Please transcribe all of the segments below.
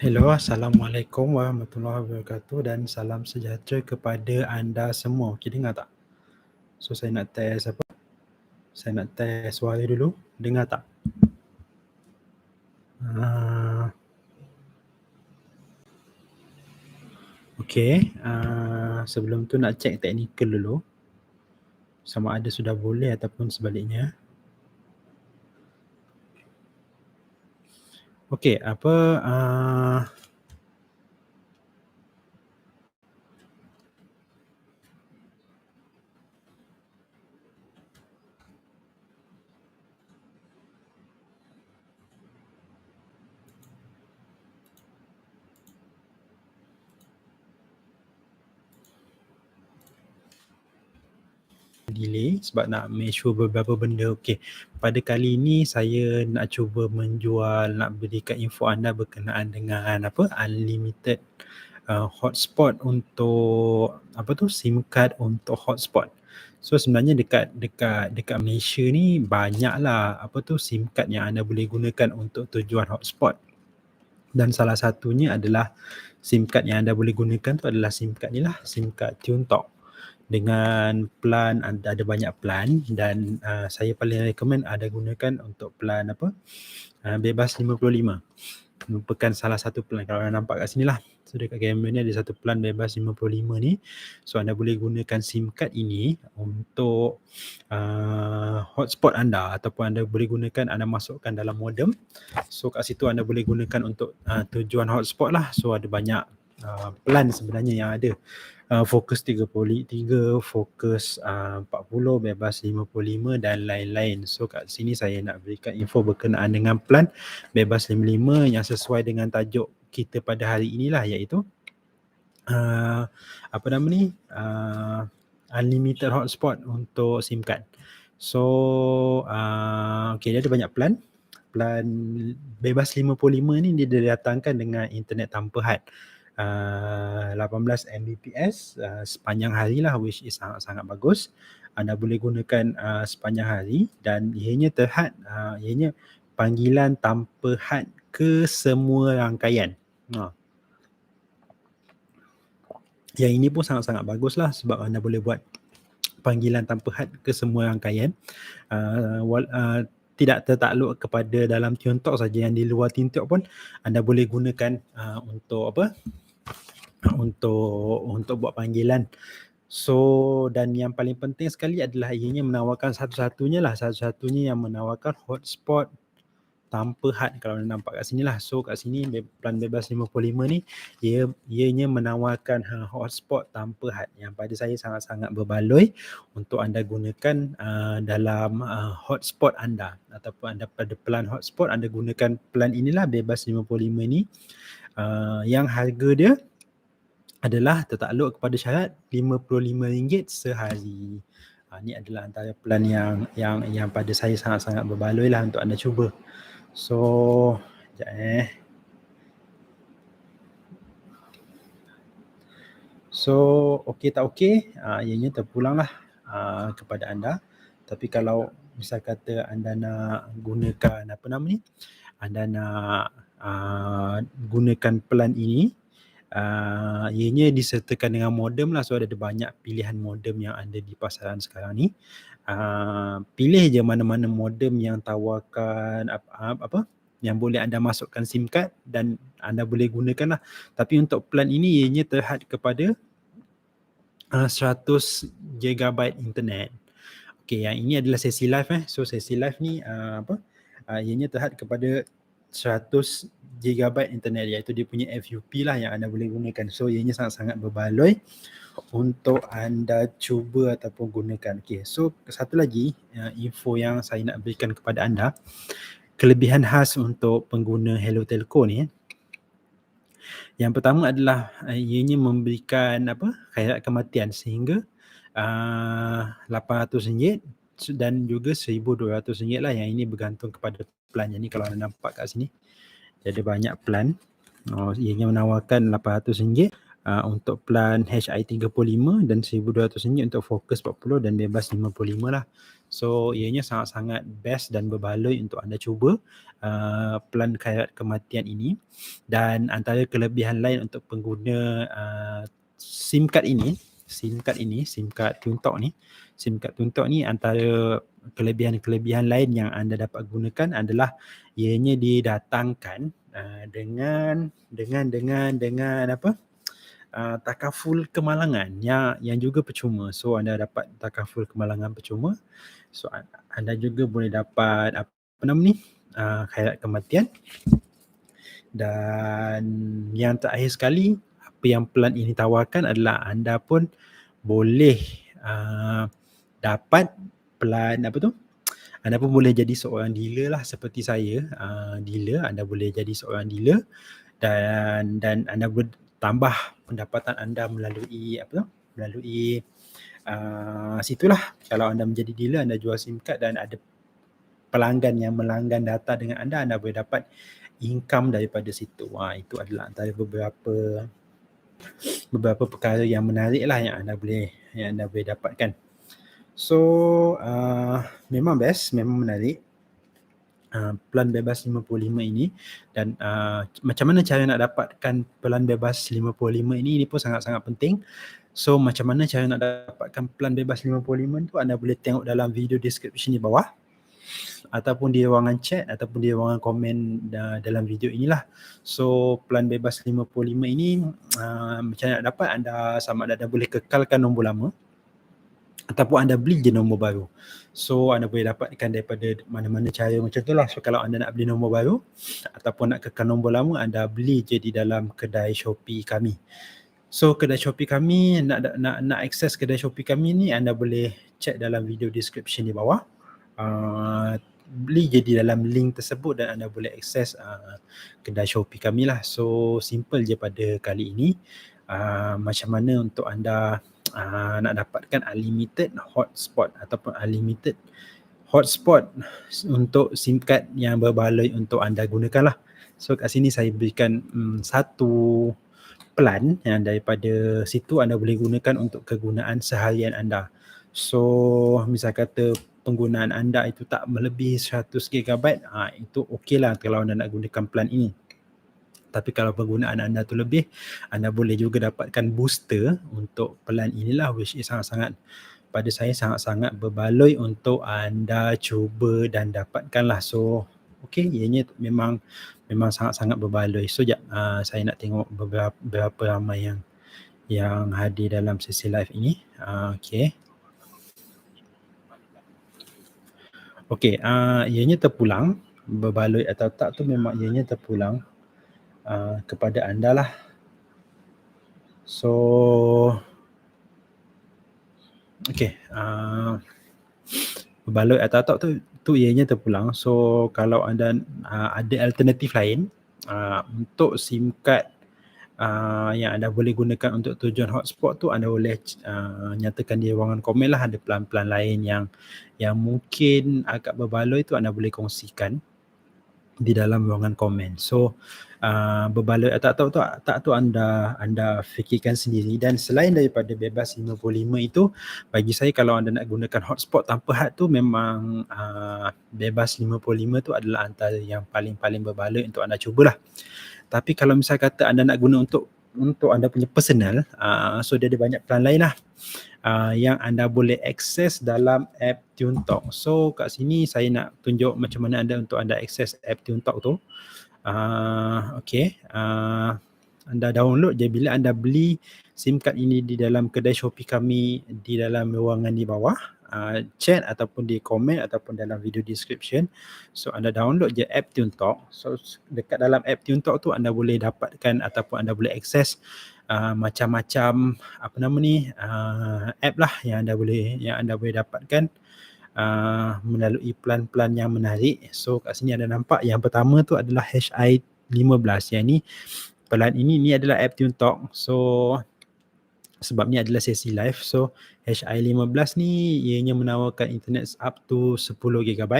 Hello, Assalamualaikum warahmatullahi wabarakatuh dan salam sejahtera kepada anda semua. Okey, dengar tak? So, saya nak test apa? Saya nak test suara dulu. Dengar tak? Uh, Okey, uh, sebelum tu nak check teknikal dulu. Sama ada sudah boleh ataupun sebaliknya. Okey, apa uh, delay sebab nak make sure beberapa benda okey. Pada kali ini saya nak cuba menjual nak berikan info anda berkenaan dengan apa unlimited uh, hotspot untuk apa tu SIM card untuk hotspot. So sebenarnya dekat dekat dekat Malaysia ni banyaklah apa tu SIM card yang anda boleh gunakan untuk tujuan hotspot. Dan salah satunya adalah SIM card yang anda boleh gunakan tu adalah SIM card ni lah, SIM card TuneTalk dengan plan ada, ada banyak plan dan uh, saya paling recommend ada gunakan untuk plan apa? Uh, bebas 55 merupakan salah satu plan. Kalau anda nampak kat sini lah so dekat kamera ni ada satu plan bebas 55 ni? So anda boleh gunakan SIM card ini untuk uh, hotspot anda ataupun anda boleh gunakan anda masukkan dalam modem. So kat situ anda boleh gunakan untuk uh, tujuan hotspot lah. So ada banyak uh, plan sebenarnya yang ada uh, fokus 33, fokus uh, 40, bebas 55 dan lain-lain. So kat sini saya nak berikan info berkenaan dengan plan bebas 55 yang sesuai dengan tajuk kita pada hari inilah iaitu uh, apa nama ni? Uh, unlimited hotspot untuk SIM card. So uh, okay dia ada banyak plan. Plan bebas 55 ni dia didatangkan dengan internet tanpa had. Uh, 18 Mbps uh, sepanjang hari lah which is sangat-sangat bagus. Anda boleh gunakan uh, sepanjang hari dan ianya terhad, uh, ianya panggilan tanpa had ke semua rangkaian. Ha. Yang ini pun sangat-sangat bagus lah sebab anda boleh buat panggilan tanpa had ke semua rangkaian. Uh, uh, tidak tertakluk kepada dalam TuneTalk saja yang di luar TuneTalk pun anda boleh gunakan uh, untuk apa untuk untuk buat panggilan. So dan yang paling penting sekali adalah ianya menawarkan satu-satunya lah satu-satunya yang menawarkan hotspot tanpa had kalau anda nampak kat sini lah. So kat sini plan bebas 55 ni ia ianya menawarkan ha, hotspot tanpa had yang pada saya sangat-sangat berbaloi untuk anda gunakan uh, dalam uh, hotspot anda ataupun anda pada plan hotspot anda gunakan plan inilah bebas 55 ni uh, yang harga dia adalah tertakluk kepada syarat RM55 sehari. Ha, ini adalah antara plan yang yang yang pada saya sangat-sangat berbaloi lah untuk anda cuba. So, sekejap eh. So, okey tak okey, uh, ianya terpulang lah uh, kepada anda. Tapi kalau misal kata anda nak gunakan apa nama ni, anda nak uh, gunakan plan ini, uh, ianya disertakan dengan modem lah. So ada banyak pilihan modem yang ada di pasaran sekarang ni. Uh, pilih je mana-mana modem yang tawarkan apa, apa? Yang boleh anda masukkan SIM card dan anda boleh gunakan lah. Tapi untuk plan ini ianya terhad kepada uh, 100 GB internet. Okay, yang ini adalah sesi live eh. So sesi live ni uh, apa? Uh, ianya terhad kepada 100 GB internet iaitu dia punya FUP lah yang anda boleh gunakan. So ianya sangat-sangat berbaloi untuk anda cuba ataupun gunakan. Okay, so satu lagi uh, info yang saya nak berikan kepada anda. Kelebihan khas untuk pengguna Hello Telco ni. Eh. Yang pertama adalah uh, ianya memberikan apa khairat kematian sehingga uh, RM800 dan juga RM1,200 lah yang ini bergantung kepada plan yang ni kalau anda nampak kat sini. Dia ada banyak plan. Oh, ianya menawarkan RM800 uh, untuk plan HI35 dan RM1,200 untuk fokus 40 dan bebas 55 lah. So ianya sangat-sangat best dan berbaloi untuk anda cuba uh, pelan khayat kematian ini. Dan antara kelebihan lain untuk pengguna uh, SIM card ini SIM card ini, SIM card Tuntok ni SIM card Tuntok ni antara kelebihan-kelebihan lain yang anda dapat gunakan adalah ianya didatangkan uh, dengan dengan dengan dengan apa uh, takaful kemalangan yang yang juga percuma. So anda dapat takaful kemalangan percuma. So anda juga boleh dapat apa nama ni? Uh, khairat kematian. Dan yang terakhir sekali apa yang pelan ini tawarkan adalah anda pun boleh uh, dapat pelan apa tu? Anda pun boleh jadi seorang dealer lah seperti saya. Uh, dealer, anda boleh jadi seorang dealer dan dan anda boleh tambah pendapatan anda melalui apa tu melalui uh, situlah kalau anda menjadi dealer anda jual SIM card dan ada pelanggan yang melanggan data dengan anda anda boleh dapat income daripada situ wah itu adalah antara beberapa beberapa perkara yang menarik lah yang anda boleh yang anda boleh dapatkan so uh, memang best memang menarik uh, pelan bebas 55 ini dan uh, macam mana cara nak dapatkan pelan bebas 55 ini ini pun sangat-sangat penting. So macam mana cara nak dapatkan pelan bebas 55 tu anda boleh tengok dalam video description di bawah ataupun di ruangan chat ataupun di ruangan komen uh, dalam video inilah. So pelan bebas 55 ini uh, macam mana nak dapat anda sama ada boleh kekalkan nombor lama ataupun anda beli je nombor baru. So anda boleh dapatkan daripada mana-mana cara macam tu lah. So kalau anda nak beli nombor baru ataupun nak kekal nombor lama anda beli je di dalam kedai Shopee kami. So kedai Shopee kami nak nak nak akses kedai Shopee kami ni anda boleh check dalam video description di bawah. Uh, beli je di dalam link tersebut dan anda boleh akses uh, kedai Shopee kami lah. So simple je pada kali ini. Uh, macam mana untuk anda uh, nak dapatkan unlimited hotspot ataupun unlimited hotspot untuk SIM card yang berbaloi untuk anda gunakan lah. So kat sini saya berikan um, satu plan yang daripada situ anda boleh gunakan untuk kegunaan seharian anda. So misal kata penggunaan anda itu tak melebihi 100 GB, ha, itu okey lah kalau anda nak gunakan plan ini tapi kalau penggunaan anda tu lebih anda boleh juga dapatkan booster untuk pelan inilah which is sangat-sangat pada saya sangat-sangat berbaloi untuk anda cuba dan dapatkan lah so okey ianya memang memang sangat-sangat berbaloi. So jap uh, saya nak tengok beberapa, beberapa ramai yang yang hadir dalam sesi live ini. Uh, okey okey uh, ianya terpulang berbaloi atau tak tu memang ianya terpulang Uh, kepada anda lah. So, okay. Uh, berbaloi atau tak tu, tu ianya terpulang. So, kalau anda uh, ada alternatif lain uh, untuk SIM card uh, yang anda boleh gunakan untuk tujuan hotspot tu, anda boleh uh, nyatakan di ruangan komen lah ada pelan-pelan lain yang yang mungkin agak berbaloi tu anda boleh kongsikan di dalam ruangan komen. So, uh, berbaloi atau tak tahu tak tu anda anda fikirkan sendiri dan selain daripada bebas 55 itu bagi saya kalau anda nak gunakan hotspot tanpa had tu memang uh, bebas 55 tu adalah antara yang paling-paling berbaloi untuk anda cubalah tapi kalau misal kata anda nak guna untuk untuk anda punya personal uh, so dia ada banyak plan lain lah uh, yang anda boleh akses dalam app TuneTalk so kat sini saya nak tunjuk macam mana anda untuk anda akses app TuneTalk tu. Uh, okay uh, anda download je. Bila anda beli SIM card ini di dalam kedai Shopee kami di dalam ruangan di bawah uh, chat ataupun di komen ataupun dalam video description so anda download je app TuneTalk so dekat dalam app TuneTalk tu anda boleh dapatkan ataupun anda boleh akses uh, macam-macam apa nama ni uh, app lah yang anda boleh yang anda boleh dapatkan uh, melalui plan-plan yang menarik. So kat sini ada nampak yang pertama tu adalah HI15 yang ni pelan ini ni adalah app Tune Talk. So sebab ni adalah sesi live. So HI15 ni ianya menawarkan internet up to 10 GB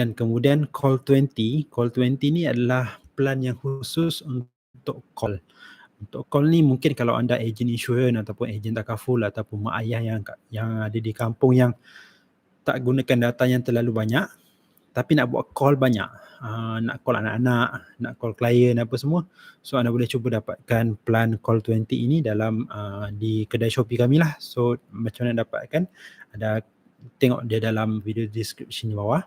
dan kemudian call 20. Call 20 ni adalah plan yang khusus untuk call. Untuk call ni mungkin kalau anda agent insurance ataupun agent takaful ataupun mak ayah yang yang ada di kampung yang tak gunakan data yang terlalu banyak tapi nak buat call banyak. Uh, nak call anak-anak nak call klien apa semua. So anda boleh cuba dapatkan plan call 20 ini dalam uh, di kedai Shopee kami lah. So macam mana dapatkan? Ada tengok dia dalam video description di bawah.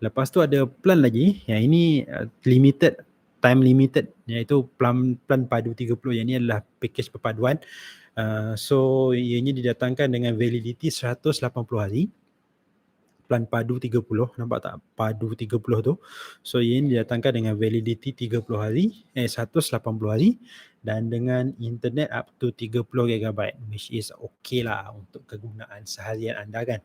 Lepas tu ada plan lagi. Yang ini uh, limited time limited. Iaitu plan plan padu 30 yang ini adalah package perpaduan. Uh, so ianya didatangkan dengan validity 180 hari plan padu 30 nampak tak? Padu 30 tu. So ini didatangkan dengan validity 30 hari eh 180 hari dan dengan internet up to 30 GB which is okay lah untuk kegunaan seharian anda kan?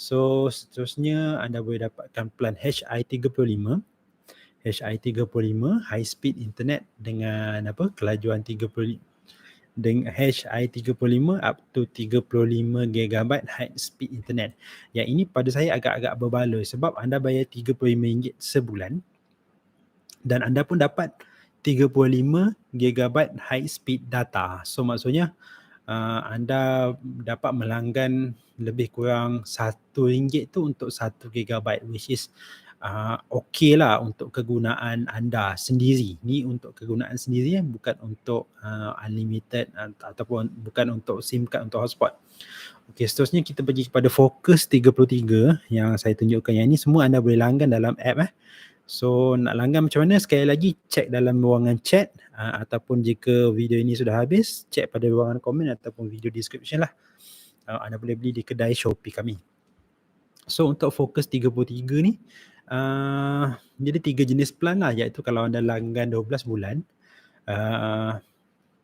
So seterusnya anda boleh dapatkan plan HI35 HI35 high speed internet dengan apa? Kelajuan 30 dengan HI35 up to 35 GB high speed internet. Yang ini pada saya agak-agak berbaloi sebab anda bayar RM35 sebulan dan anda pun dapat 35 GB high speed data. So maksudnya uh, anda dapat melanggan lebih kurang RM1 tu untuk 1 GB which is uh, okey lah untuk kegunaan anda sendiri. Ni untuk kegunaan sendiri ya, bukan untuk uh, unlimited uh, ataupun bukan untuk SIM card untuk hotspot. Okey, seterusnya kita pergi kepada fokus 33 yang saya tunjukkan yang ini semua anda boleh langgan dalam app eh. So nak langgan macam mana sekali lagi cek dalam ruangan chat uh, ataupun jika video ini sudah habis cek pada ruangan komen ataupun video description lah. Uh, anda boleh beli di kedai Shopee kami. So untuk fokus 33 ni Uh, jadi tiga jenis plan lah iaitu kalau anda langgan 12 bulan uh,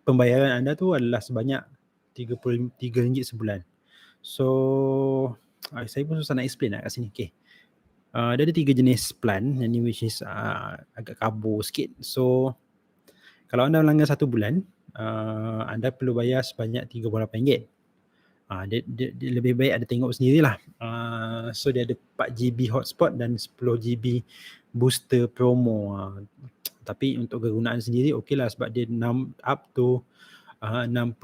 pembayaran anda tu adalah sebanyak RM33 sebulan. So uh, saya pun susah nak explain lah kat sini. Okay. Uh, ada tiga jenis plan yang ni which is uh, agak kabur sikit. So kalau anda langgan satu bulan uh, anda perlu bayar sebanyak RM38. Uh, dia, dia, dia lebih baik ada tengok sendirilah. Uh, so dia ada 4 GB hotspot dan 10 GB booster promo. Uh, tapi untuk kegunaan sendiri okey lah sebab dia 6 up to uh, 60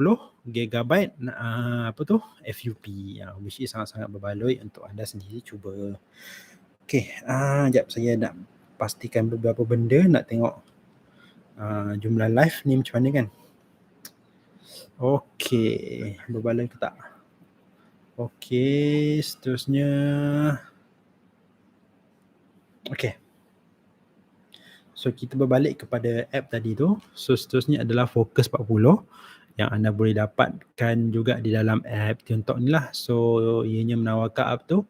GB uh, apa tu FUP uh, which is sangat-sangat berbaloi untuk anda sendiri cuba. Okey, uh, jap saya nak pastikan beberapa benda nak tengok uh, jumlah live ni macam mana kan. Okey, berbaloi ke tak? Okey, seterusnya. Okey. So kita berbalik kepada app tadi tu. So seterusnya adalah Focus 40 yang anda boleh dapatkan juga di dalam app Tiontok ni lah. So ianya menawarkan app tu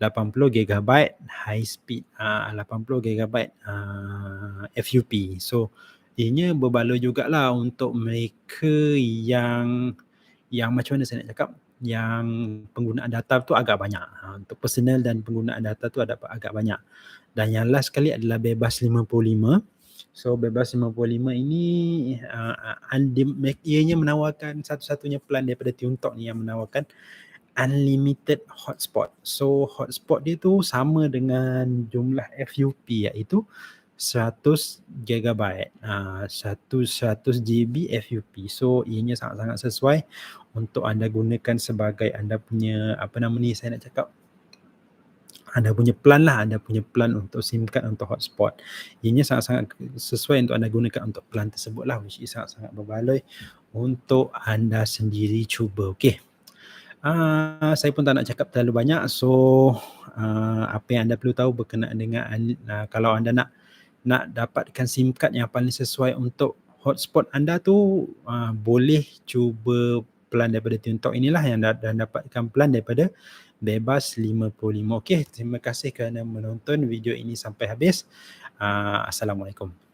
80 GB high speed, uh, 80 GB uh, FUP. So ianya berbaloi jugalah untuk mereka yang yang macam mana saya nak cakap yang penggunaan data tu agak banyak. Ha, untuk personal dan penggunaan data tu ada agak banyak. Dan yang last sekali adalah bebas 55. So bebas 55 ini uh, ianya menawarkan satu-satunya plan daripada Tiontok ni yang menawarkan unlimited hotspot. So hotspot dia tu sama dengan jumlah FUP iaitu 100 GB uh, 100 100 GB FUP so ianya sangat-sangat sesuai untuk anda gunakan sebagai anda punya apa nama ni saya nak cakap? Anda punya plan lah anda punya plan untuk SIM card untuk hotspot. Ianya sangat-sangat sesuai untuk anda gunakan untuk plan tersebut lah which is sangat-sangat berbaloi untuk anda sendiri cuba okay Uh, saya pun tak nak cakap terlalu banyak so uh, apa yang anda perlu tahu berkenaan dengan uh, kalau anda nak nak dapatkan SIM card yang paling sesuai untuk hotspot anda tu uh, boleh cuba plan daripada Tiontok inilah yang dah, dah dapatkan plan daripada bebas 55. Okey, terima kasih kerana menonton video ini sampai habis. Uh, Assalamualaikum.